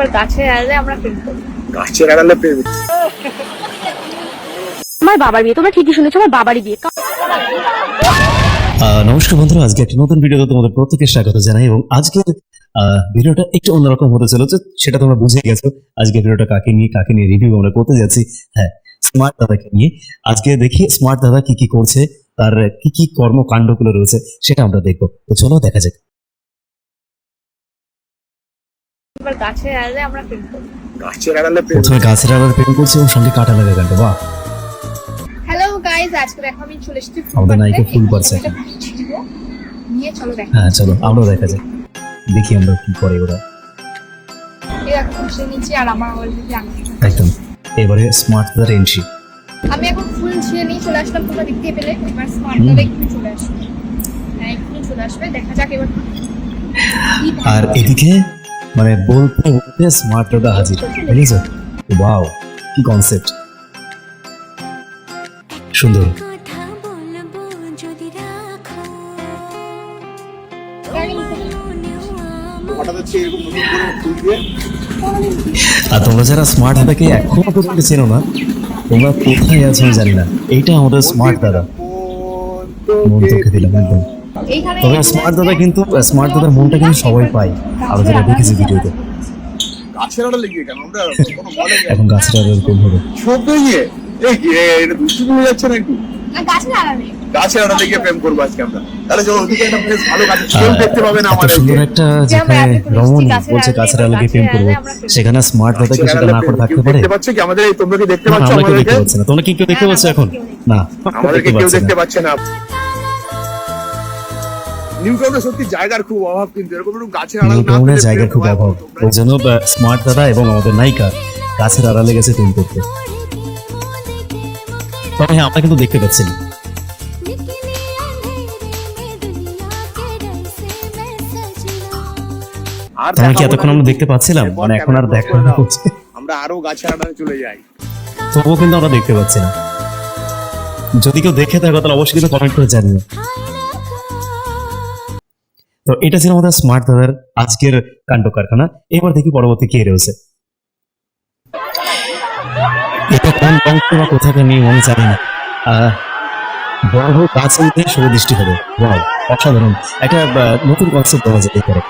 এবার গাছের আড়ালে আমরা প্রেম করি। গাছের আড়ালে প্রেম আমার বাবার বিয়ে তোমরা ঠিকই শুনেছো আমার বাবারই বিয়ে। নমস্কার বন্ধুরা আজকে একটা নতুন ভিডিওতে তোমাদের প্রত্যেকের স্বাগত জানাই এবং আজকের ভিডিওটা একটু অন্যরকম হতে চলেছে সেটা তোমরা বুঝে গেছো। আজকে ভিডিওটা কাকে নিয়ে কাকে নিয়ে রিভিউ আমরা করতে যাচ্ছি হ্যাঁ স্মার্ট দাদাকে নিয়ে। আজকে দেখি স্মার্ট দাদা কি কি করছে তার কি কি কর্মকাণ্ডগুলো রয়েছে সেটা আমরা দেখব। তো চলো দেখা যাক। গাছের আড়ালে আমরা প্রেম করি। গাছের আড়ালে প্রেম প্রথমে গাছের আবার প্রেম করছে এবং সঙ্গে কাটা লাগা গানটা বাহ। হ্যালো গাইজ আজকে দেখো আমি চলে এসেছি আমাদের নায়িকা ফুল। নিয়ে চলো দেখো। হ্যাঁ চলো আমরাও দেখা যাক। দেখি আমরা কি করে ওরা। আর আমার অলরেডি আমি একদম। এবারে স্মার্ট এন্ট্রি আমি এখন ফুল ছিঁড়ে নিয়ে চলে আসলাম তোমরা দেখতে পেলে। এবার স্মার্ট চলে আসবে। হ্যাঁ চলে আসবে দেখা যাক এবার আর এদিকে মানে বলতে বলতে স্মার্ট হাজির। বুঝেছ? ওয়াও কি কনসেপ্ট সুন্দর। আর তোমরা যারা স্মার্ট দাদাকে এখনও পর্যন্ত চেনো না, তোমরা কোথায় আছো জানি না। এইটা আমাদের স্মার্ট দাদা। মন দিলাম একদম তবে স্মার্ট দাদা কিন্তু স্মার্ট দাদার মনটা কিন্তু সবাই পায়। আমরা যেটা দেখেছি ভিডিওতে। গাছের আড়ালে গিয়ে কেন? আমরা কোনো মলে যাই এখন গাছটা এরকম হবে। ছোট গিয়ে এই এটা দুষ্টু হয়ে যাচ্ছে না একটু গাছের আড়ালে। গাছের আড়ালে গিয়ে প্রেম করব আজকে আমরা। তাহলে চলো ওদিকে একটা বেশ ভালো গাছ কেউ দেখতে পাবে না আমাদের সুন্দর একটা যেখানে রমণী বলছে গাছের আলোকে প্রেম করব। সেখানে স্মার্ট সেটা না করে থাকতে পারে? দেখতে পাচ্ছ কি? আমাদের এই তোমরা কি দেখতে পাচ্ছ আমাদেরকে? তোমরা কি কেউ দেখতে পাচ্ছ এখন? না আমাদেরকে কেউ দেখতে পাচ্ছি না। পাচ্ছে না নিউ সত্যি জায়গার খুব অভাব কিন্তু এরকম একটু গাছের আড়াল নিউ না টাউনে পেলে জায়গার খুব অভাব। ওই জন্য স্মার্ট দাদা এবং আমাদের নায়িকা গাছের আড়ালে গেছে প্রেম করতে। তবে হ্যাঁ আমরা কিন্তু দেখতে পাচ্ছি আর কি এতক্ষণ আমরা দেখতে পাচ্ছিলাম? মানে এখন আর দেখা। হচ্ছে। আমরা আরও গাছের আড়ালে চলে যাই। তবুও কিন্তু আমরা দেখতে পাচ্ছি না। যদি কেউ দেখে থাকো তাহলে অবশ্যই কিন্তু কমেন্ট করে জানিও। তো এটা ছিল আমাদের স্মার্ট দাদার আজকের কাণ্ড কারখানা এবার দেখি পরবর্তী কে রয়েছে। এটা কোন বংশ বা কোথাকে নিয়ে মনে জানি না। বড় গাছ হইতে হবে। অসাধারণ। একটা নতুন কনসেপ্ট দেওয়া যেতে পারে।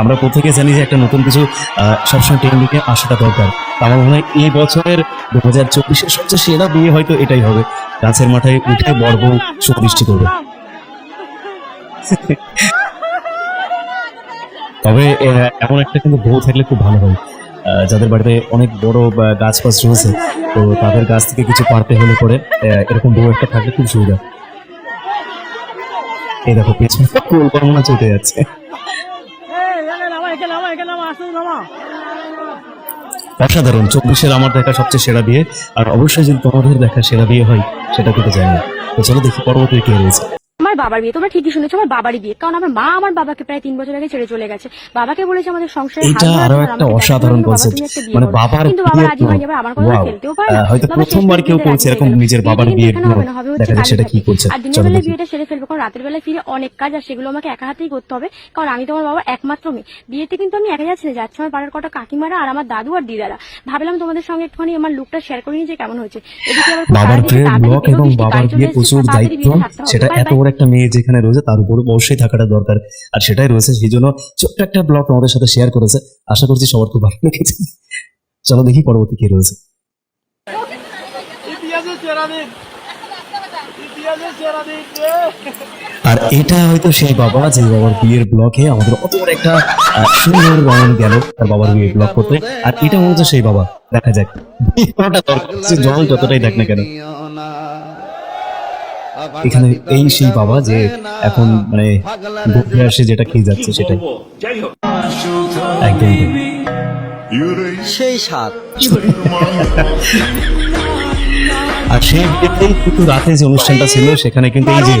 আমরা প্রত্যেকে জানি যে একটা নতুন কিছু সবসময় টেকনিকে আসাটা দরকার। আমার মনে হয় এই বছরের দু হাজার চব্বিশের সবচেয়ে সেরা বিয়ে হয়তো এটাই হবে। গাছের মাথায় উঠে বড় বউ সুদৃষ্টি করবে। তবে এমন একটা কিন্তু বউ থাকলে খুব ভালো হয়। যাদের বাড়িতে অনেক বড় গাছ ফাছ রয়েছে, তো তাদের গাছ থেকে কিছু পারতে হলে পরে এরকম বউ একটা থাকলে খুব সুবিধা। এই দেখো, পেছনে পরিকল্পনা চলতে যাচ্ছে। অসাধারণ, চব্বিশের আমার দেখা সবচেয়ে সেরা বিয়ে, আর অবশ্যই যদি তোমাদের দেখা সেরা বিয়ে হয়, সেটা কিন্তু জানি তো চলো দেখি পরবর্তী কে রয়েছে। আমার বাবার বিয়ে তোমরা ঠিকই শুনেছো আমার বাবারই বিয়ে। কারণ আমার মা আমার বাবাকে প্রায় তিন বছর আগে ছেড়ে চলে গেছে। বাবাকে বলেছে আমাদের সংসারে এটা আরও একটা অসাধারণ কনসেপ্ট বিয়ে মানে বাবার কিন্তু বাবা রাজি হয়নি আবার আমার কথা খেলতেও পারে। হয়তো প্রথমবার কেউ করছে এরকম নিজের বাবার বিয়ের দেখা সেটা কি করছে। আর দিনের দেখি। বিয়েটা সেরে ফেলব কারণ রাতের বেলায় ফিরে অনেক কাজ আর সেগুলো আমাকে একা হাতেই করতে হবে। কারণ আমি তোমার বাবা একমাত্র মেয়ে। বিয়েতে কিন্তু আমি একা যাচ্ছি না যাচ্ছে আমার পাড়ার কটা কাকিমারা আর আমার দাদু আর দিদারা। ভাবলাম তোমাদের সঙ্গে একটুখানি আমার লুকটা শেয়ার করে নিয়ে যে কেমন হয়েছে। এদিকে বাবার বেরো, এবং বাবার বিয়ে প্রচুর দায়িত্ব। সেটা এত বড় একটা মেয়ে যেখানে রয়েছে তার উপর অবশ্যই থাকাটা দরকার। আর সেটাই রয়েছে সেই জন্য ছোট্ট একটা ব্লগ আমাদের সাথে শেয়ার করেছে। আশা করছি সবার খুব ভালো লেগেছে। চলো দেখি পরবর্তী কে রয়েছে। আর এটা হয়তো সেই বাবা যে বাবার বিয়ের ব্লকে আমাদের অত বড় একটা সুন্দর বানানো গেল তার বাবার বিয়ের ব্লগ করতে। আর এটা হচ্ছে সেই বাবা দেখা যাক। জল যতটাই দেখ না কেন। এখানে এই সেই বাবা যে এখন মানে বুকে আসে যেটা খেয়ে যাচ্ছে সেটাই। একদম সেই সাত আর সেই বিয়েতেই কিন্তু রাতে যে অনুষ্ঠানটা ছিল সেখানে কিন্তু এই যে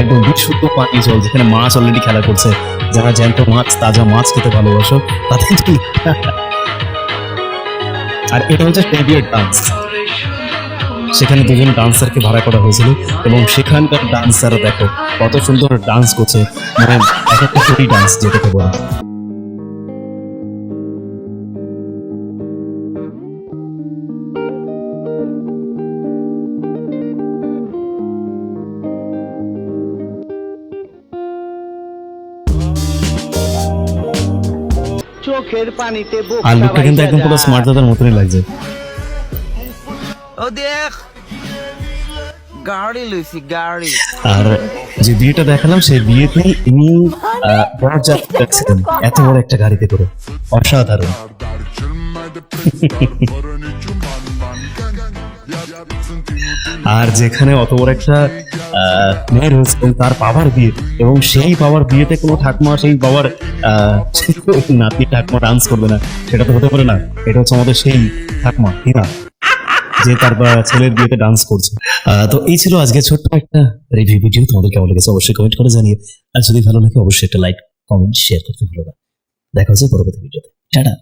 একদম বিশুদ্ধ পানি জল যেখানে মাছ অলরেডি খেলা করছে যারা জ্যান্ত মাছ তাজা মাছ খেতে ভালোবাসো তাদের আর এটা হচ্ছে ট্রেভিয়ার ডান্স সেখানে দুজন ডান্সারকে ভাড়া করা হয়েছিল এবং সেখানকার ডান্সার দেখো কত সুন্দর ডান্স করছে। মানে এক একটা ডান্স যেটাকে বলে। চোখের পানিতে কিন্তু একদম পুরো স্মার্ট দাদার মতনই লাগছে। দেখ। গাড়ি লইছি, গাড়ি। আর যে বিয়েটা দেখালাম, সেই বিয়েতে ইনি এত বড় একটা গাড়িতে করে। অসাধারণ। আর যেখানে অত বড় একটা মেয়ের হয়েছে, তার বাবার বিয়ে। এবং সেই বাবার বিয়েতে কোনো ঠাকুমা, সেই বাবার নাতি ঠাকুমা ডান্স করবে না। সেটা তো হতে পারে না। এটা হচ্ছে আমাদের সেই ঠাকুমা ঠিক না যে তার ছেলের বিয়েতে ডান্স করছে। তো এই ছিল আজকে ছোট্ট একটা রিভিউ ভিডিও তোমাদের কেমন লেগেছে অবশ্যই কমেন্ট করে জানিয়ে আর যদি ভালো লাগে, অবশ্যই একটা লাইক কমেন্ট শেয়ার করতে ভালো না। দেখা হচ্ছে পরবর্তী ভিডিওতে টাটা।